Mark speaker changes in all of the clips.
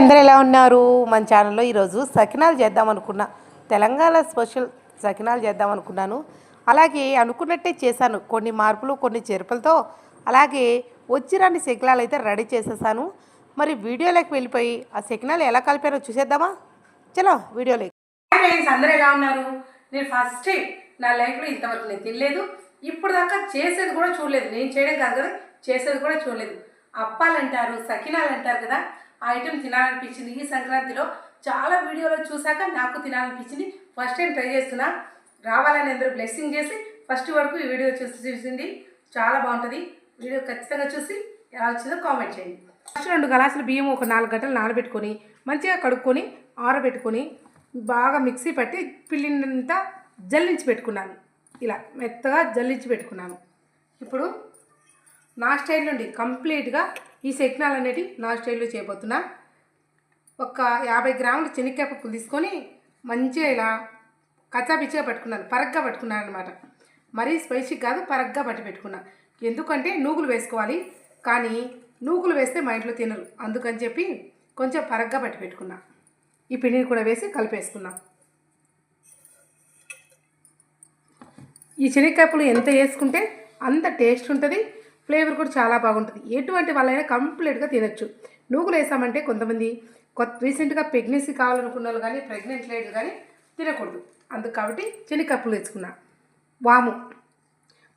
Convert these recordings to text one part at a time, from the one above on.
Speaker 1: అందరూ ఎలా ఉన్నారు? మన ఛానల్లో ఈరోజు సకినాలు చేద్దాం అనుకున్నా తెలంగాణ స్పెషల్ సకినాలు చేద్దాం అనుకున్నాను. అలాగే అనుకున్నట్టే చేశాను. కొన్ని మార్పులు కొన్ని చేర్పులతో అలాగే వచ్చిరాని శకినాలు అయితే రెడీ చేసేసాను. మరి వీడియోలోకి వెళ్ళిపోయి ఆ శకినాలు ఎలా కలిపారో చూసేద్దామా? చలో వీడియోలోకి.
Speaker 2: ఫ్రెండ్స్ అందరూ ఎలా ఉన్నారు? నేను ఫస్ట్ టైం నా లైఫ్లో ఇంతవరకు నేను తినలేదు. ఇప్పుడు దాకా చేసేది కూడా చూడలేదు. నేను చేయడం కాదు కదా చేసేది కూడా చూడలేదు. అప్పాలు అంటారు సకినాలు అంటారు కదా ఆ ఐటెం తినాలనిపించింది. ఈ సంక్రాంతిలో చాలా వీడియోలో చూశాక నాకు తినాలనిపించింది. ఫస్ట్ టైం ట్రై చేస్తున్నా. రావాలని అందరూ బ్లెస్సింగ్ చేసి ఫస్ట్ వరకు ఈ వీడియో చూసి చూసింది. చాలా బాగుంటుంది. వీడియో ఖచ్చితంగా చూసి ఎలా వచ్చిందో కామెంట్ చేయండి. ఫస్ట్ రెండు గ్లాసులు బియ్యం ఒక నాలుగు గంటలు నానబెట్టుకొని మంచిగా కడుక్కొని ఆరబెట్టుకొని బాగా మిక్సీ పట్టి పిల్లినంతా జల్లించి పెట్టుకున్నాను. ఇలా మెత్తగా జల్లించి పెట్టుకున్నాను. ఇప్పుడు నా స్టైల్ నుండి కంప్లీట్గా ఈ శక్నాలు అనేవి నా స్టైల్లో చేయబోతున్నా. ఒక యాభై గ్రాములు శనక్కాయ పప్పులు తీసుకొని మంచిగా ఇలా కచ్చాపిచ్చిగా పట్టుకున్నాను పరగ్గా పట్టుకున్నాను అనమాట మరీ స్పైసీ కాదు పరగ్గా పట్టి పెట్టుకున్నా. ఎందుకంటే నూగులు వేసుకోవాలి కానీ నూగులు వేస్తే మా ఇంట్లో తినరు. అందుకని చెప్పి కొంచెం పరగ్గా పట్టి పెట్టుకున్నా. ఈ పిండిని కూడా వేసి కలిపేసుకున్నా. ఈ శనగకాయలు ఎంత వేసుకుంటే అంత టేస్ట్ ఉంటుంది ఫ్లేవర్ కూడా చాలా బాగుంటుంది. ఎటువంటి వాళ్ళైనా కంప్లీట్గా తినచ్చు. నూగులు వేసామంటే కొంతమంది కొత్త రీసెంట్గా ప్రెగ్నెన్సీ కావాలనుకున్న వాళ్ళు కానీ ప్రెగ్నెంట్ లేడు కానీ తినకూడదు. అందుకు కాబట్టి శనగకప్పులు తెచ్చుకున్నా వాము.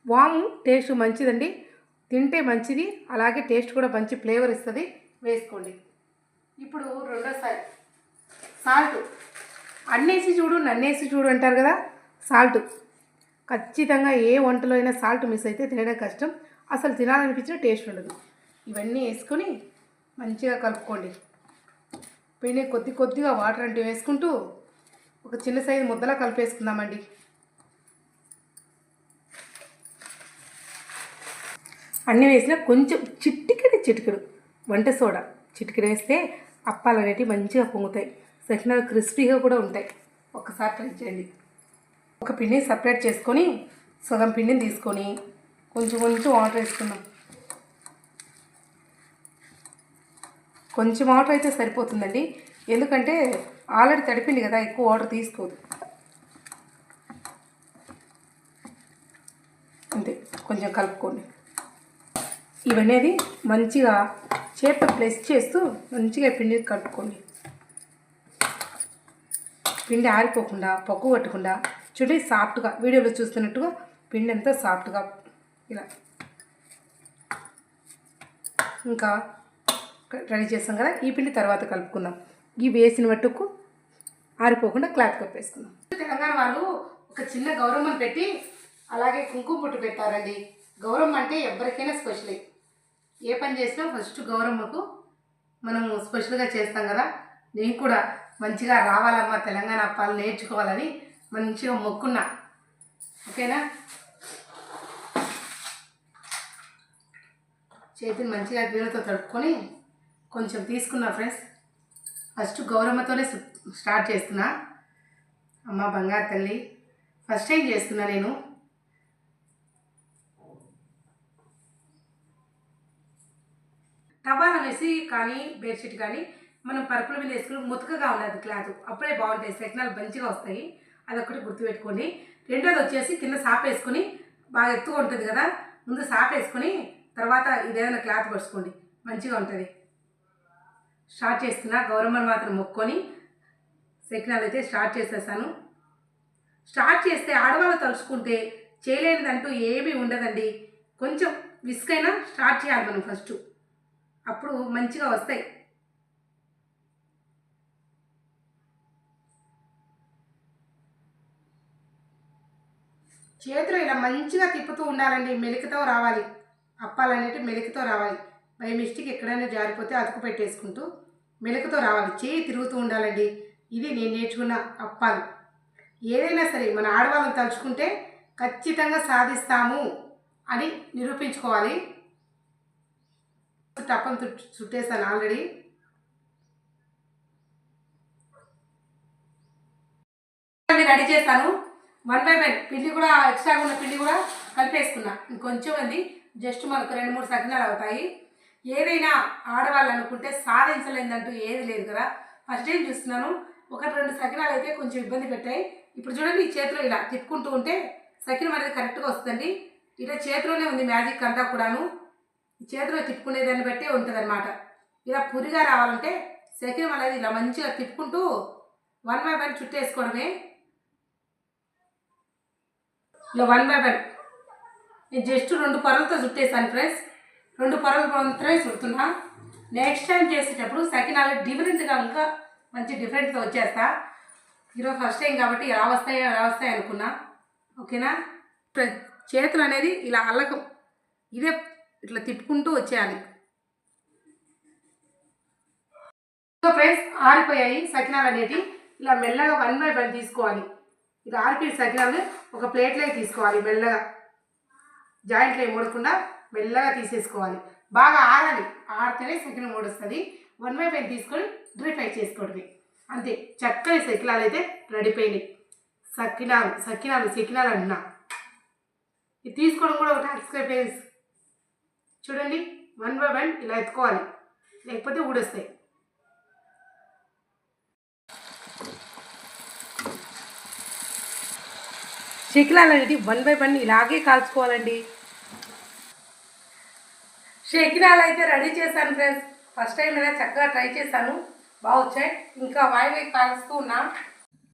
Speaker 2: వాము టేస్ట్ మంచిదండి. తింటే మంచిది. అలాగే టేస్ట్ కూడా మంచి ఫ్లేవర్ ఇస్తుంది. వేసుకోండి. ఇప్పుడు రెండోసారి. సాల్ట్. అన్నేసి చూడు నన్నేసి చూడు అంటారు కదా సాల్ట్. ఖచ్చితంగా ఏ వంటలో అయినా సాల్ట్ మిస్ అయితే తినడం కష్టం. అసలు తినాలనిపించిన టేస్ట్ ఉండదు. ఇవన్నీ వేసుకొని మంచిగా కలుపుకోండి. పిండి కొద్ది కొద్దిగా వాటర్ అంటే వేసుకుంటూ ఒక చిన్న సైజు ముద్దలా కలిపేసుకుందామండి. అన్నీ వేసినా కొంచెం చిటికెడు చిటికెడు. వంట సోడా. చిటికెడు వేస్తే అప్పాలు అనేటివి మంచిగా పొంగుతాయి. సకినాలు క్రిస్పీగా కూడా ఉంటాయి. ఒకసారి ట్రై చేయండి. ఒక పిండిని సపరేట్ చేసుకొని సగం పిండిని తీసుకొని కొంచెం కొంచెం వాటర్ వేసుకుందాం. కొంచెం వాటర్ అయితే సరిపోతుందండి. ఎందుకంటే ఆల్రెడీ తడిపింది కదా ఎక్కువ వాటర్ తీసుకోదు. అంతే కొంచెం కలుపుకోండి. ఇవనేది మంచిగా చేతితో ప్లెస్ చేస్తూ మంచిగా పిండి కలుపుకోండి. పిండి ఆరిపోకుండా పొక్కు పట్టకుండా చూడండి సాఫ్ట్గా వీడియోలో చూస్తున్నట్టుగా పిండి అంతా సాఫ్ట్గా ఇలా. ఇంకా రెడీ చేస్తాం కదా ఈ పిండి తర్వాత కలుపుకుందాం. ఈ వేసిన మట్టుకు ఆరిపోకుండా క్లాత్ కప్పేసుకుందాం. తెలంగాణ వాళ్ళు ఒక చిన్న గౌరవం పెట్టి అలాగే కుంకుమ పుట్టు పెట్టారండి. గౌరమ్మ అంటే ఎవరికైనా స్పెషలే ఏ. పని చేసినా ఫస్ట్ గౌరమ్మకు మనం స్పెషల్గా చేస్తాం కదా. నేను కూడా మంచిగా రావాలమ్మా తెలంగాణ అప్పాలు నేర్చుకోవాలని మంచిగా మొక్కున్నా. ఓకేనా? చేతిని మంచిగా నీళ్ళతో తడుపుకొని కొంచెం తీసుకున్నా ఫ్రెండ్స్. ఫస్ట్ గౌరమ్మతోనే స్టార్ట్ చేస్తున్నా. అమ్మ బంగారు తల్లి ఫస్ట్ టైం చేస్తున్నా నేను. టవాలా వేసి కానీ బెడ్షీట్ కానీ మనం పరుపుల మీద వేసుకుని ముతకగా ఉండదు క్లాత్. అప్పుడే బాగుంటాయి సెకనాలు మంచిగా వస్తాయి. అదొకటి గుర్తుపెట్టుకోండి. రెండోది వచ్చేసి కింద సాప్ వేసుకొని బాగా ఎత్తుగా ఉంటుంది కదా ముందు సాప్ వేసుకొని తర్వాత ఇదేదైనా క్లాత్ పరుచుకోండి మంచిగా ఉంటుంది. స్టార్ట్ చేస్తున్నా. గౌరమ్మను మాత్రం మొక్కొని సెకినాలు అయితే స్టార్ట్ చేసేసాను. స్టార్ట్ చేస్తే ఆడవాళ్ళు తలుచుకుంటే చేయలేనిదంటూ ఏమీ ఉండదండి. కొంచెం విసుకైనా స్టార్ట్ చేయాలి మనం ఫస్ట్. అప్పుడు మంచిగా వస్తాయి. చేతులు ఇలా మంచిగా తిప్పుతూ ఉండాలండి. మెలికతో రావాలి. అప్పాలనేవి మెలికతో రావాలి. బై మిస్టేక్ ఎక్కడైనా జారిపోతే అతుకు పెట్టేసుకుంటూ మెలకుతో రావాలి. చేయి తిరుగుతూ ఉండాలండి. ఇది నేను నేర్చుకున్న అప్పాలు. ఏదైనా సరే మన ఆడవాళ్ళని తలుచుకుంటే ఖచ్చితంగా సాధిస్తాము అని నిరూపించుకోవాలి. టప్పం చుట్టేస్తాను ఆల్రెడీ. రెడీ చేస్తాను వన్ బై వన్. పిండి కూడా ఎక్స్ట్రా ఉన్న పిండి కూడా కలిపేసుకున్నా. ఇంకొంచెం ఉంది. జస్ట్ మనకు రెండు మూడు సకినాలు అవుతాయి. ఏదైనా ఆడవాళ్ళు అనుకుంటే సాధించలేదంటూ ఏది లేదు కదా. ఫస్ట్ టైం చూస్తున్నాను? ఒకటి రెండు సకినాలు అయితే కొంచెం ఇబ్బంది పెట్టాయి. ఇప్పుడు చూడండి ఈ చేతిలో ఇలా తిప్పుకుంటూ ఉంటే సకినం అనేది కరెక్ట్గా వస్తుందండి. ఇలా చేతిలోనే ఉంది మ్యాజిక్ అంతా కూడాను. ఈ చేతిలో తిప్పుకునే దాన్ని బట్టే ఉంటుంది అనమాట ఇలా పురిగా రావాలంటే సకినం అనేది ఇలా మంచిగా తిప్పుకుంటూ వన్ బై వన్ చుట్టేసుకోవడమే. ఇలా వన్ బై వన్ నేను జస్ట్ రెండు పొరలతో చుట్టేసాను ఫ్రెండ్స్. రెండు పొరలు మాత్రమే చుడుతున్నా. నెక్స్ట్ టైం చేసేటప్పుడు సకినాలు డిఫరెంట్గా ఇంకా మంచి డిఫరెంట్తో వచ్చేస్తా. ఈరోజు ఫస్ట్ టైం కాబట్టి ఎలా వస్తాయో ఎలా వస్తాయి అనుకున్నా. ఓకేనా? చేతులు అనేది ఇలా అల్లకం. ఇదే ఇట్లా తిప్పుకుంటూ వచ్చేయాలి. సో ఫ్రెండ్స్ ఆరిపోయాయి సకినాలు అనేవి ఇలా మెల్లగా వన్ బై వన్ తీసుకోవాలి. ఇది ఆరిపోయిన సకినాలు ఒక ప్లేట్లోకి తీసుకోవాలి మెల్లగా. జాయింట్లో ఏం మూడకుండా మెల్లగా తీసేసుకోవాలి. బాగా ఆరాలి. ఆడితేనే సకినం మూడొస్తుంది వన్ బై వన్ తీసుకొని డ్రిఫై ఫ్రై చేసుకోవడమే. అంతే. చక్కని సకిలాలు అయితే రెడీపోయినాయి సకినాలు సకినాలు సకినాలు అన్నా ఇది తీసుకోవడం కూడా ఒక టాక్స్ ఫ్రెండ్స్ చూడండి. వన్ బై వన్ ఇలా ఎత్తుకోవాలి. లేకపోతే ఊడొస్తాయి. శకిలాలు అనేది వన్ బై వన్ ఇలాగే కాల్చుకోవాలండి. శకిలాలు అయితే రెడీ చేశాను ఫ్రెండ్స్. ఫస్ట్ టైం అయినా చక్కగా ట్రై చేశాను. బాగా వచ్చాయి. ఇంకా వాయి వాయి కాలుస్తూ ఉన్నా.